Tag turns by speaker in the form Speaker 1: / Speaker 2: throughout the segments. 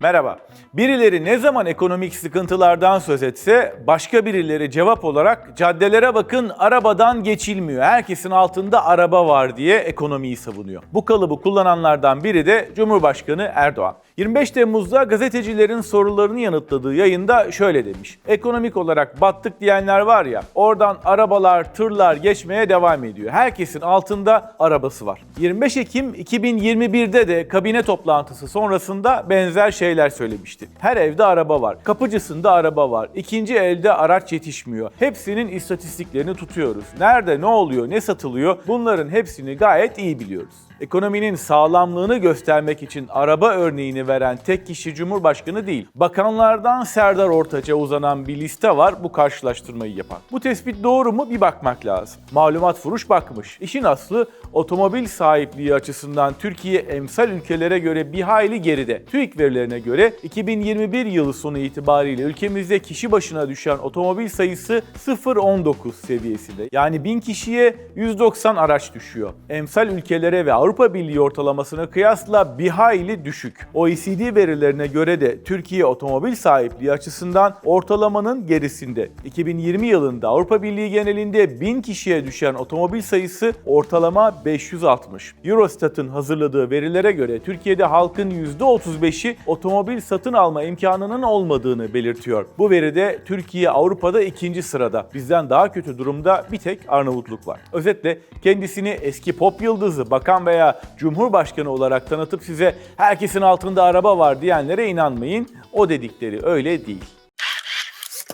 Speaker 1: Merhaba. Birileri ne zaman ekonomik sıkıntılardan söz etse başka birileri cevap olarak caddelere bakın arabadan geçilmiyor. Herkesin altında araba var diye ekonomiyi savunuyor. Bu kalıbı kullananlardan biri de Cumhurbaşkanı Erdoğan. 25 Temmuz'da gazetecilerin sorularını yanıtladığı yayında şöyle demiş. Ekonomik olarak battık diyenler var ya oradan arabalar, tırlar geçmeye devam ediyor. Herkesin altında arabası var. 25 Ekim 2021'de de kabine toplantısı sonrasında benzer şeyler söylemişti. Her evde araba var. Kapıcısında araba var. İkinci elde araç yetişmiyor. Hepsinin istatistiklerini tutuyoruz. Nerede ne oluyor, ne satılıyor bunların hepsini gayet iyi biliyoruz. Ekonominin sağlamlığını göstermek için araba örneğini veren tek kişi Cumhurbaşkanı değil. Bakanlardan Serdar Ortaç'a uzanan bir liste var bu karşılaştırmayı yapan. Bu tespit doğru mu bir bakmak lazım. Malumat Furuş bakmış. İşin aslı otomobil sahipliği açısından Türkiye emsal ülkelere göre bir hayli geride. TÜİK verilerine göre 2021 yılı sonu itibariyle ülkemizde kişi başına düşen otomobil sayısı 0.19 seviyesinde. Yani 1000 kişiye 190 araç düşüyor. Emsal ülkelere ve Avrupa Birliği ortalamasına kıyasla bir hayli düşük. OECD verilerine göre de Türkiye otomobil sahipliği açısından ortalamanın gerisinde. 2020 yılında Avrupa Birliği genelinde 1000 kişiye düşen otomobil sayısı ortalama 560. Eurostat'ın hazırladığı verilere göre Türkiye'de halkın %35'i otomobil satın alma imkanının olmadığını belirtiyor. Bu veride Türkiye Avrupa'da ikinci sırada. Bizden daha kötü durumda bir tek Arnavutluk var. Özetle kendisini eski pop yıldızı, bakan veya cumhurbaşkanı olarak tanıtıp size herkesin altında araba var diyenlere inanmayın. O dedikleri öyle değil.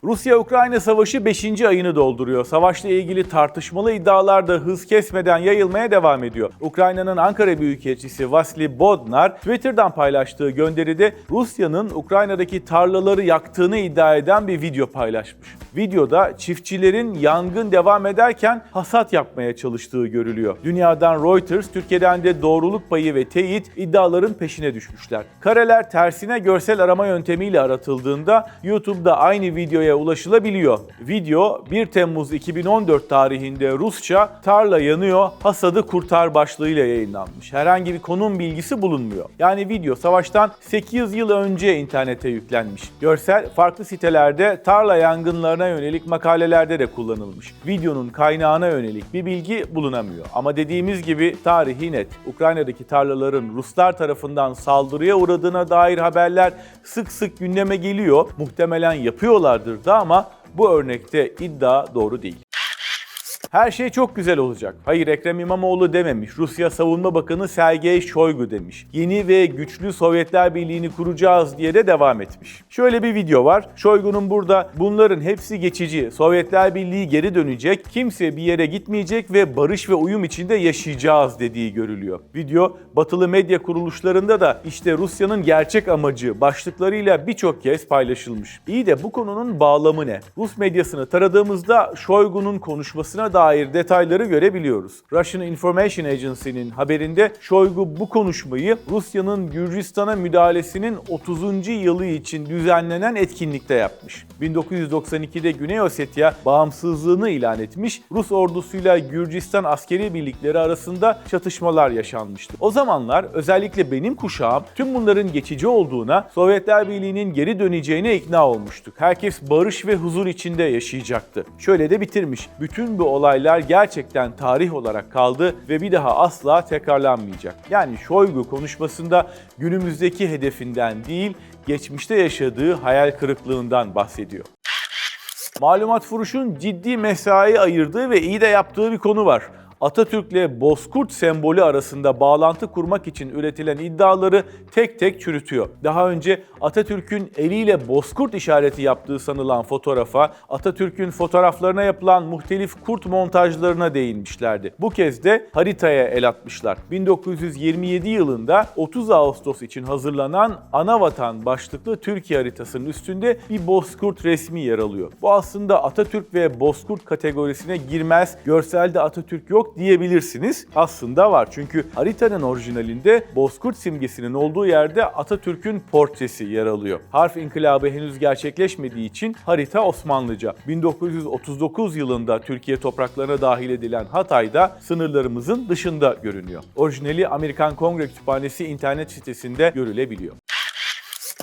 Speaker 1: Rusya-Ukrayna savaşı 5. ayını dolduruyor. Savaşla ilgili tartışmalı iddialar da hız kesmeden yayılmaya devam ediyor. Ukrayna'nın Ankara Büyükelçisi Vasily Bodnar Twitter'dan paylaştığı gönderide Rusya'nın Ukrayna'daki tarlaları yaktığını iddia eden bir video paylaşmış. Videoda çiftçilerin yangın devam ederken hasat yapmaya çalıştığı görülüyor. Dünyadan Reuters, Türkiye'den de doğruluk payı ve teyit iddiaların peşine düşmüşler. Kareler tersine görsel arama yöntemiyle aratıldığında YouTube'da aynı videoya ulaşılabiliyor. Video 1 Temmuz 2014 tarihinde Rusça tarla yanıyor, hasadı kurtar başlığıyla yayınlanmış. Herhangi bir konum bilgisi bulunmuyor. Yani video savaştan 8 yıl önce internete yüklenmiş. Görsel farklı sitelerde tarla yangınlarına yönelik makalelerde de kullanılmış. Videonun kaynağına yönelik bir bilgi bulunamıyor. Ama dediğimiz gibi tarihi net. Ukrayna'daki tarlaların Ruslar tarafından saldırıya uğradığına dair haberler sık sık gündeme geliyor. Muhtemelen yapıyorlardır da ama bu örnekte iddia doğru değil. Her şey çok güzel olacak. Hayır Ekrem İmamoğlu dememiş. Rusya Savunma Bakanı Sergey Shoigu demiş. Yeni ve güçlü Sovyetler Birliği'ni kuracağız diye de devam etmiş. Şöyle bir video var. Shoigu'nun burada bunların hepsi geçici. Sovyetler Birliği geri dönecek. Kimse bir yere gitmeyecek ve barış ve uyum içinde yaşayacağız dediği görülüyor. Video batılı medya kuruluşlarında da işte Rusya'nın gerçek amacı başlıklarıyla birçok kez paylaşılmış. İyi de bu konunun bağlamı ne? Rus medyasını taradığımızda Shoigu'nun konuşmasına dair detayları görebiliyoruz. Russian Information Agency'nin haberinde Shoigu bu konuşmayı Rusya'nın Gürcistan'a müdahalesinin 30. yılı için düzenlenen etkinlikte yapmış. 1992'de Güney Ossetya bağımsızlığını ilan etmiş, Rus ordusuyla Gürcistan askeri birlikleri arasında çatışmalar yaşanmıştı. O zamanlar özellikle benim kuşağım tüm bunların geçici olduğuna, Sovyetler Birliği'nin geri döneceğine ikna olmuştuk. Herkes barış ve huzur içinde yaşayacaktı. Şöyle de bitirmiş. Bütün bu olaylar gerçekten tarih olarak kaldı ve bir daha asla tekrarlanmayacak. Yani Shoigu konuşmasında günümüzdeki hedefinden değil, geçmişte yaşadığı hayal kırıklığından bahsediyor. Malumat Furuş'un ciddi mesai ayırdığı ve iyi de yaptığı bir konu var. Atatürk'le Bozkurt sembolü arasında bağlantı kurmak için üretilen iddiaları tek tek çürütüyor. Daha önce Atatürk'ün eliyle Bozkurt işareti yaptığı sanılan fotoğrafa, Atatürk'ün fotoğraflarına yapılan muhtelif kurt montajlarına değinmişlerdi. Bu kez de haritaya el atmışlar. 1927 yılında 30 Ağustos için hazırlanan Anavatan başlıklı Türkiye haritasının üstünde bir Bozkurt resmi yer alıyor. Bu aslında Atatürk ve Bozkurt kategorisine girmez, görselde Atatürk yok diyebilirsiniz. Aslında var çünkü haritanın orijinalinde Bozkurt simgesinin olduğu yerde Atatürk'ün portresi yer alıyor. Harf inkılabı henüz gerçekleşmediği için harita Osmanlıca. 1939 yılında Türkiye topraklarına dahil edilen Hatay'da sınırlarımızın dışında görünüyor. Orijinali Amerikan Kongre Kütüphanesi internet sitesinde görülebiliyor.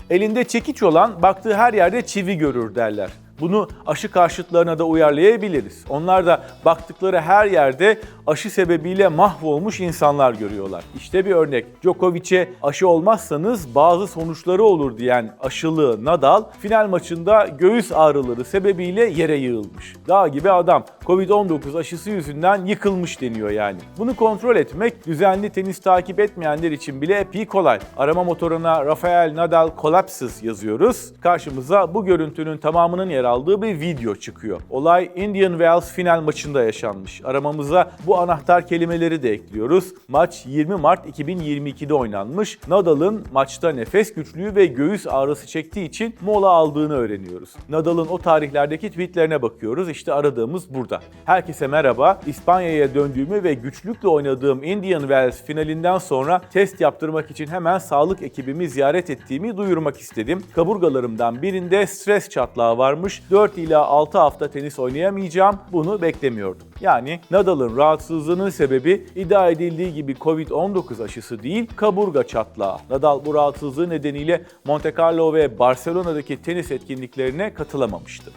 Speaker 1: Elinde çekiç olan baktığı her yerde çivi görür derler. Bunu aşı karşıtlarına da uyarlayabiliriz. Onlar da baktıkları her yerde aşı sebebiyle mahvolmuş insanlar görüyorlar. İşte bir örnek. Djokovic'e aşı olmazsanız bazı sonuçları olur diyen aşılı Nadal final maçında göğüs ağrıları sebebiyle yere yığılmış. Dağ gibi adam Covid-19 aşısı yüzünden yıkılmış deniyor yani. Bunu kontrol etmek düzenli tenis takip etmeyenler için bile epey kolay. Arama motoruna Rafael Nadal Collapses yazıyoruz. Karşımıza bu görüntünün tamamının yer aldığı bir video çıkıyor. Olay Indian Wells final maçında yaşanmış. Aramamıza bu anahtar kelimeleri de ekliyoruz. Maç 20 Mart 2022'de oynanmış. Nadal'ın maçta nefes güçlüğü ve göğüs ağrısı çektiği için mola aldığını öğreniyoruz. Nadal'ın o tarihlerdeki tweetlerine bakıyoruz. İşte aradığımız burada. Herkese merhaba. İspanya'ya döndüğümü ve güçlükle oynadığım Indian Wells finalinden sonra test yaptırmak için hemen sağlık ekibimi ziyaret ettiğimi duyurmak istedim. Kaburgalarımdan birinde stres çatlağı varmış. 4 ila 6 hafta tenis oynayamayacağım. Bunu beklemiyordum. Yani Nadal'ın rahatsızlığının sebebi iddia edildiği gibi Covid-19 aşısı değil, kaburga çatlağı. Nadal bu rahatsızlığı nedeniyle Monte Carlo ve Barcelona'daki tenis etkinliklerine katılamamıştı.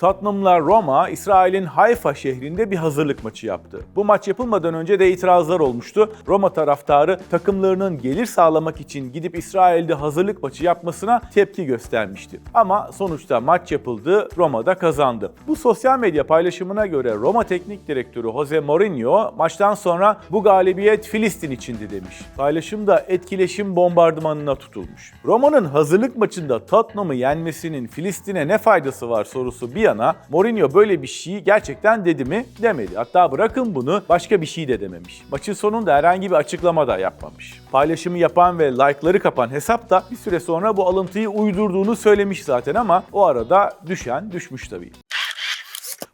Speaker 1: Tottenham'la Roma, İsrail'in Hayfa şehrinde bir hazırlık maçı yaptı. Bu maç yapılmadan önce de itirazlar olmuştu. Roma taraftarı takımlarının gelir sağlamak için gidip İsrail'de hazırlık maçı yapmasına tepki göstermişti. Ama sonuçta maç yapıldı, Roma'da kazandı. Bu sosyal medya paylaşımına göre Roma Teknik Direktörü Jose Mourinho maçtan sonra bu galibiyet Filistin içindi demiş. Paylaşım da etkileşim bombardımanına tutulmuş. Roma'nın hazırlık maçında Tottenham'ı yenmesinin Filistin'e ne faydası var sorusu bir yana Mourinho böyle bir şeyi gerçekten dedi mi? Demedi. Hatta bırakın bunu başka bir şey de dememiş. Maçın sonunda herhangi bir açıklama da yapmamış. Paylaşımı yapan ve like'ları kapan hesap da bir süre sonra bu alıntıyı uydurduğunu söylemiş zaten ama o arada düşen düşmüş tabii.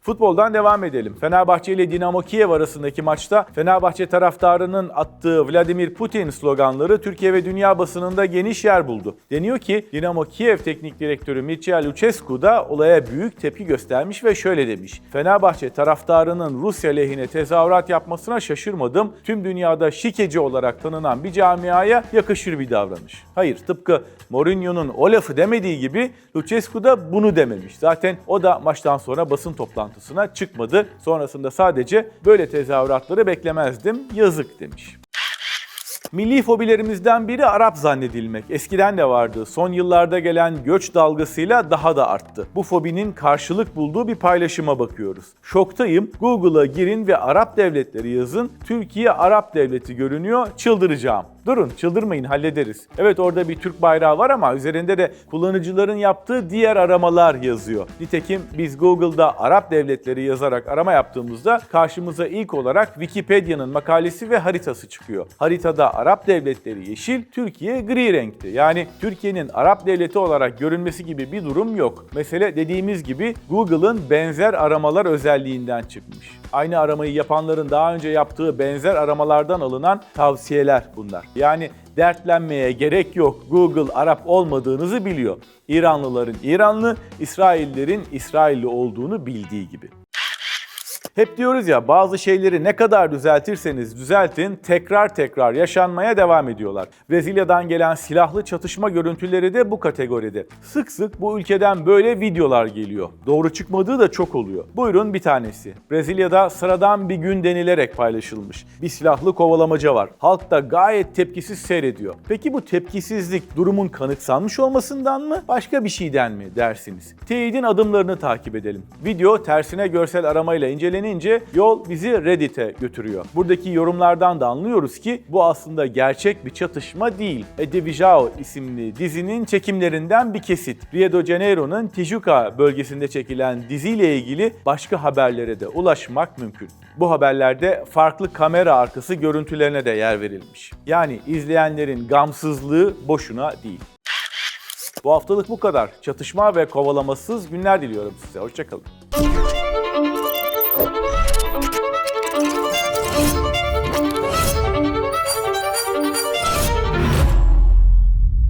Speaker 1: Futboldan devam edelim. Fenerbahçe ile Dinamo Kiev arasındaki maçta Fenerbahçe taraftarının attığı Vladimir Putin sloganları Türkiye ve dünya basınında geniş yer buldu. Deniyor ki Dinamo Kiev Teknik Direktörü Mircea Lucescu da olaya büyük tepki göstermiş ve şöyle demiş. Fenerbahçe taraftarının Rusya lehine tezahürat yapmasına şaşırmadım. Tüm dünyada şikeci olarak tanınan bir camiaya yakışır bir davranış. Hayır tıpkı Mourinho'nun o lafı demediği gibi Lucescu da bunu dememiş. Zaten o da maçtan sonra basın toplantısına çıkmadı. Sonrasında sadece böyle tezahüratları beklemezdim, yazık demiş. Milli fobilerimizden biri Arap zannedilmek. Eskiden de vardı. Son yıllarda gelen göç dalgasıyla daha da arttı. Bu fobinin karşılık bulduğu bir paylaşıma bakıyoruz. Şoktayım. Google'a girin ve Arap devletleri yazın. Türkiye Arap devleti görünüyor. Çıldıracağım. Durun çıldırmayın hallederiz. Evet orada bir Türk bayrağı var ama üzerinde de kullanıcıların yaptığı diğer aramalar yazıyor. Nitekim biz Google'da Arap devletleri yazarak arama yaptığımızda karşımıza ilk olarak Wikipedia'nın makalesi ve haritası çıkıyor. Haritada Arap devletleri yeşil, Türkiye gri renkti. Yani Türkiye'nin Arap devleti olarak görünmesi gibi bir durum yok. Mesele dediğimiz gibi Google'ın benzer aramalar özelliğinden çıkmış. Aynı aramayı yapanların daha önce yaptığı benzer aramalardan alınan tavsiyeler bunlar. Yani dertlenmeye gerek yok. Google Arap olmadığınızı biliyor. İranlıların İranlı, İsraillerin İsrailli olduğunu bildiği gibi. Hep diyoruz ya bazı şeyleri ne kadar düzeltirseniz düzeltin tekrar tekrar yaşanmaya devam ediyorlar. Brezilya'dan gelen silahlı çatışma görüntüleri de bu kategoride. Sık sık bu ülkeden böyle videolar geliyor. Doğru çıkmadığı da çok oluyor. Buyurun bir tanesi. Brezilya'da sıradan bir gün denilerek paylaşılmış. Bir silahlı kovalamaca var. Halk da gayet tepkisiz seyrediyor. Peki bu tepkisizlik durumun kanıksanmış olmasından mı başka bir şeyden mi dersiniz? Teyidin adımlarını takip edelim. Video tersine görsel aramayla incelenir ince yol bizi Reddit'e götürüyor. Buradaki yorumlardan da anlıyoruz ki bu aslında gerçek bir çatışma değil. E Division isimli dizinin çekimlerinden bir kesit. Rio de Janeiro'nun Tijuca bölgesinde çekilen diziyle ilgili başka haberlere de ulaşmak mümkün. Bu haberlerde farklı kamera arkası görüntülerine de yer verilmiş. Yani izleyenlerin gamsızlığı boşuna değil. Bu haftalık bu kadar. Çatışma ve kovalamasız günler diliyorum size. Hoşçakalın.